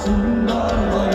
সুন্দর